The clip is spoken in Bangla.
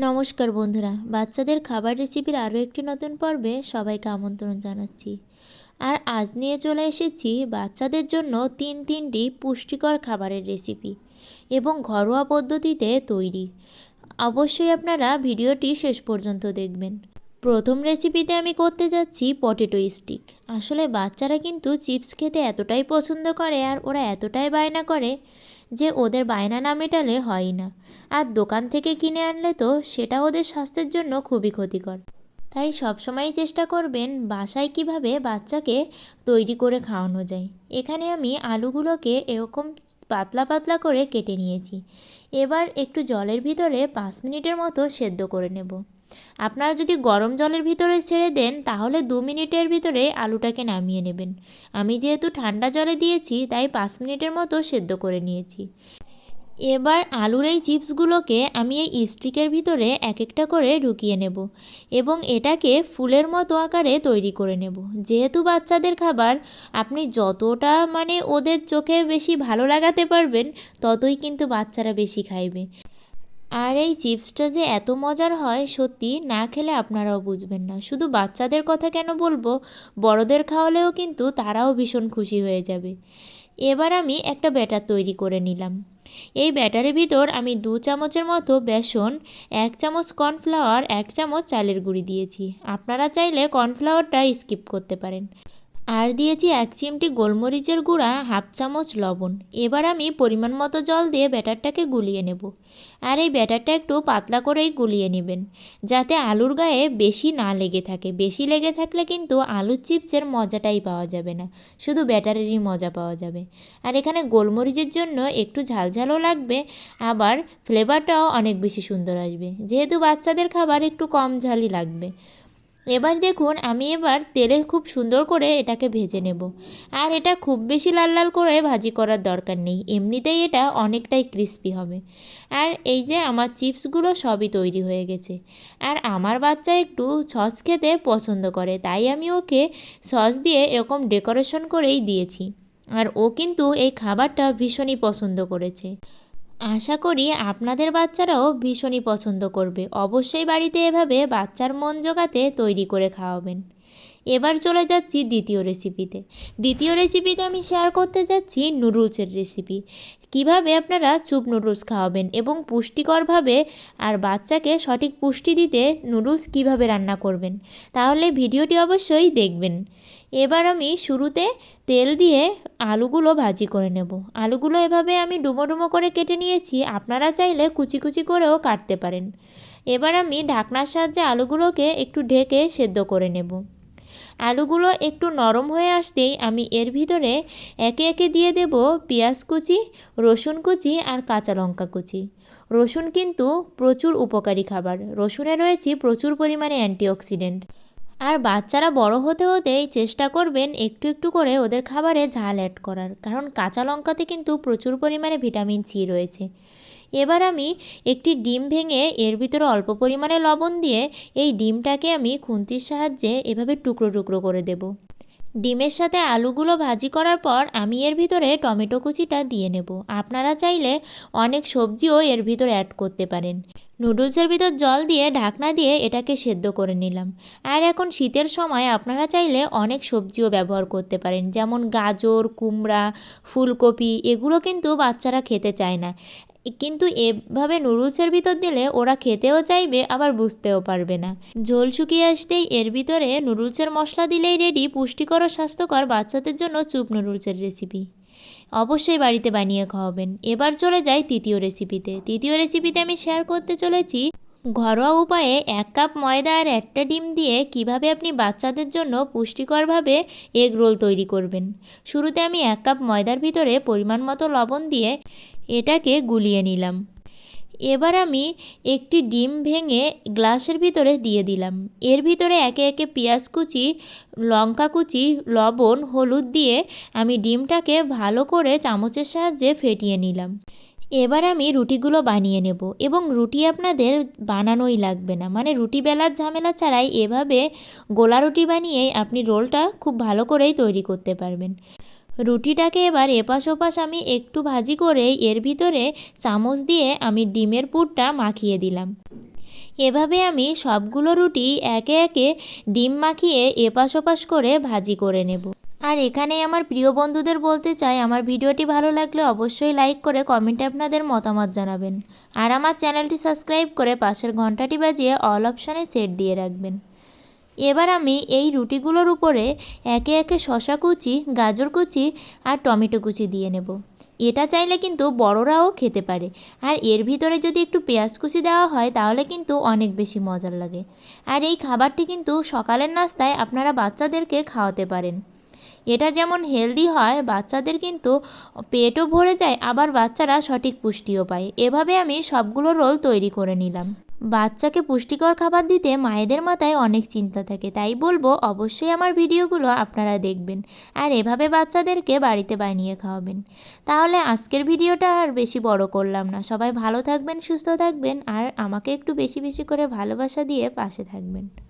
নমস্কার বন্ধুরা, বাচ্চাদের খাবার রেসিপির আরও একটি নতুন পর্বে সবাইকে আমন্ত্রণ জানাচ্ছি। আর আজ নিয়ে চলে এসেছি বাচ্চাদের জন্য তিন তিনটি পুষ্টিকর খাবারের রেসিপি এবং ঘরোয়া পদ্ধতিতে তৈরি। অবশ্যই আপনারা ভিডিওটি শেষ পর্যন্ত দেখবেন। প্রথম রেসিপিতে আমি করতে যাচ্ছি পটেটো স্টিক। আসলে বাচ্চারা কিন্তু চিপস খেতে এতটাই পছন্দ করে আর ওরা এতটাই বায়না করে যে ওদের বায়না না মেটালে হয়ই না। আর দোকান থেকে কিনে আনলে তো সেটা ওদের স্বাস্থ্যের জন্য খুবই ক্ষতিকর। তাই সবসময়ই চেষ্টা করবেন বাসায় কীভাবে বাচ্চাকে তৈরি করে খাওয়ানো যায়। এখানে আমি আলুগুলোকে এরকম পাতলা পাতলা করে কেটে নিয়েছি। এবার একটু জলের ভিতরে পাঁচ মিনিটের মতো সেদ্ধ করে নেব। আপনারা যদি গরম জলের ভিতরে ছেড়ে দেন, তাহলে দু মিনিটের ভিতরে আলুটাকে নামিয়ে নেবেন। আমি যেহেতু ঠান্ডা জলে দিয়েছি, তাই পাঁচ মিনিটের মতো সেদ্ধ করে নিয়েছি। এবার আলুর এই চিপসগুলোকে আমি এই স্টিকের ভিতরে এক একটা করে ঢুকিয়ে নেব এবং এটাকে ফুলের মতো আকারে তৈরি করে নেব। যেহেতু বাচ্চাদের খাবার, আপনি যতটা মানে ওদের চোখে বেশি ভালো লাগাতে পারবেন, ততই কিন্তু বাচ্চারা বেশি খাইবে। আর এই চিপসটা যে এত মজার হয়, সত্যি না খেলে আপনারাও বুঝবেন না। শুধু বাচ্চাদের কথা কেন বলব, বড়দের খাওয়ালেও কিন্তু তারাও ভীষণ খুশি হয়ে যাবে। এবার আমি একটা ব্যাটার তৈরি করে নিলাম। এই ব্যাটারের ভিতর আমি দু চামচের মতো বেসন, এক চামচ কর্নফ্লাওয়ার, এক চামচ চালের গুঁড়ি দিয়েছি। আপনারা চাইলে কর্নফ্লাওয়ারটা স্কিপ করতে পারেন। আর দিয়েছি এক চিমটি গোলমরিচের গুঁড়া, হাফ চামচ লবণ। এবার আমি পরিমাণ মতো জল দিয়ে ব্যাটারটাকে গুলিয়ে নেব। আর এই ব্যাটারটা একটু পাতলা করেই গুলিয়ে নেবেন, যাতে আলুর গায়ে বেশি না লেগে থাকে। বেশি লেগে থাকলে কিন্তু আলুর চিপসের মজাটাই পাওয়া যাবে না, শুধু ব্যাটারেরই মজা পাওয়া যাবে। আর এখানে গোলমরিচের জন্য একটু ঝালঝালও লাগবে, আবার ফ্লেভারটাও অনেক বেশি সুন্দর আসবে। যেহেতু বাচ্চাদের খাবার একটু কম ঝালই লাগবে। এবার দেখুন, আমি এবার তেলে খুব সুন্দর করে এটাকে ভেজে নেব। আর এটা খুব বেশি লাল লাল করে ভাজি করার দরকার নেই, এমনিতেই এটা অনেকটাই ক্রিস্পি হবে। আর এই যে আমার চিপসগুলো সবই তৈরি হয়ে গেছে। আর আমার বাচ্চা একটু সস খেতে পছন্দ করে, তাই আমি ওকে সস দিয়ে এরকম ডেকোরেশন করেই দিয়েছি। আর ও কিন্তু এই খাবারটা ভীষণই পছন্দ করেছে। আশা করি আপনাদের বাচ্চারাও ভীষণই পছন্দ করবে। অবশ্যই বাড়িতে এভাবে বাচ্চার মন জোগাতে তৈরি করে খাওয়াবেন। এবার চলে যাচ্ছি দ্বিতীয় রেসিপিতে দ্বিতীয় রেসিপিতে আমি শেয়ার করতে যাচ্ছি নুডলসের রেসিপি কীভাবে আপনারা চুপ নুডলস খাওয়াবেন এবং পুষ্টিকরভাবে আর বাচ্চাকে সঠিক পুষ্টি দিতে নুডলস কীভাবে রান্না করবেন, তাহলে ভিডিওটি অবশ্যই দেখবেন। এবার আমি শুরুতে তেল দিয়ে আলুগুলো ভাজি করে নেব। আলুগুলো এভাবে আমি ডুমো ডুমো করে কেটে নিয়েছি, আপনারা চাইলে কুচি কুচি করেও কাটতে পারেন। এবার আমি ঢাকনার সাহায্যে আলুগুলোকে একটু ঢেকে সেদ্ধ করে নেব। আলুগুলো একটু নরম হয়ে আসতেই আমি এর ভিতরে একে একে দিয়ে দেব পেঁয়াজ কুচি, রসুন কুচি আর কাঁচা লঙ্কা কুচি। রসুন কিন্তু প্রচুর উপকারী খাবার। রসুনে রয়েছে প্রচুর পরিমাণে অ্যান্টিঅক্সিডেন্ট। আর বাচ্চারা বড় হতে হতেই চেষ্টা করবেন একটু একটু করে ওদের খাবারে ঝাল অ্যাড করার। কারণ কাঁচা লঙ্কাতে কিন্তু প্রচুর পরিমাণে ভিটামিন সি রয়েছে। এবার আমি একটি ডিম ভেঙে এর ভিতরে অল্প পরিমাণে লবণ দিয়ে এই ডিমটাকে আমি খুন্তির সাহায্যে এভাবে টুকরো টুকরো করে দেব। ডিমের সাথে আলুগুলো ভাজি করার পর আমি এর ভিতরে টমেটো কুচিটা দিয়ে নেব। আপনারা চাইলে অনেক সবজিও এর ভিতরে অ্যাড করতে পারেন। নুডলসের ভিতর জল দিয়ে ঢাকনা দিয়ে এটাকে সেদ্ধ করে নিলাম। আর এখন শীতের সময় আপনারা চাইলে অনেক সবজিও ব্যবহার করতে পারেন, যেমন গাজর, কুমড়া, ফুলকপি, এগুলো কিন্তু বাচ্চারা খেতে চায় না। কিন্তু এভাবে নুডলসের ভিতর দিলে ওরা খেতেও চাইবে, আবার বুঝতেও পারবে না। ঝোল শুকিয়ে আসতেই এর ভিতরে নুডলসের মশলা দিলেই রেডি পুষ্টিকর ও স্বাস্থ্যকর বাচ্চাদের জন্য চুপ নুডলসের রেসিপি অবশ্যই বাড়িতে বানিয়ে খাওয়াবেন। এবার চলে যাই তৃতীয় রেসিপিতে তৃতীয় রেসিপিতে আমি শেয়ার করতে চলেছি ঘরোয়া উপায়ে এক কাপ ময়দা আর একটা ডিম দিয়ে কীভাবে আপনি বাচ্চাদের জন্য পুষ্টিকরভাবে এগ রোল তৈরি করবেন। শুরুতে আমি এক কাপ ময়দার ভিতরে পরিমাণ মতো লবণ দিয়ে এটাকে গুলিয়ে নিলাম। এবার আমি একটি ডিম ভেঙে গ্লাসের ভিতরে দিয়ে দিলাম। এর ভিতরে একে একে পেঁয়াজ কুচি, লঙ্কা কুচি, লবণ, হলুদ দিয়ে আমি ডিমটাকে ভালো করে চামচের সাহায্যে ফেটিয়ে নিলাম। এবার আমি রুটিগুলো বানিয়ে নেব এবং রুটি আপনাদের বানানোই লাগবে না। মানে রুটি বেলার ঝামেলা ছাড়াই এভাবে গোলা রুটি বানিয়েই আপনি রোলটা খুব ভালো করেই তৈরি করতে পারবেন। রুটিটাকে এবার এপাশ ওপাশ আমি একটু ভাজি করে এর ভিতরে চামচ দিয়ে আমি ডিমের পুরটা মাখিয়ে দিলাম। এভাবে আমি সবগুলো রুটি একে একে ডিম মাখিয়ে এপাশ ওপাশ করে ভাজি করে নেব। আর এখানে আমার প্রিয় বন্ধুদের বলতে চাই, আমার ভিডিওটি ভালো লাগলে অবশ্যই লাইক করে কমেন্টে আপনাদের মতামত জানাবেন। আর আমার চ্যানেলটি সাবস্ক্রাইব করে পাশের ঘন্টাটি বাজিয়ে অল অপশানে সেট দিয়ে রাখবেন। এবার আমি এই রুটিগুলোর উপরে একে একে শশা কুচি, গাজর কুচি আর টমেটো কুচি দিয়ে নেব। এটা চাইলে কিন্তু বড়রাও খেতে পারে। আর এর ভিতরে যদি একটু পেঁয়াজ কুচি দেওয়া হয়, তাহলে কিন্তু অনেক বেশি মজার লাগে। আর এই খাবারটি কিন্তু সকালের নাস্তায় আপনারা বাচ্চাদেরকে খাওয়াতে পারেন। এটা যেমন হেলদি হয়, বাচ্চাদের কিন্তু পেটও ভরে যায়, আবার বাচ্চারা সঠিক পুষ্টিও পায়। এভাবে আমি সবগুলো রোল তৈরি করে নিলাম। বাচ্চাকে পুষ্টিকর খাবার দিতে মায়েদের মাথায় অনেক চিন্তা থাকে, তাই বলব অবশ্যই আমার ভিডিওগুলো আপনারা দেখবেন আর এভাবে বাচ্চাদেরকে বাড়িতে বানিয়ে খাওয়াবেন। তাহলে আজকের ভিডিওটা আর বেশি বড় করলাম না। সবাই ভালো থাকবেন, সুস্থ থাকবেন আর আমাকে একটু বেশি বেশি করে ভালোবাসা দিয়ে পাশে থাকবেন।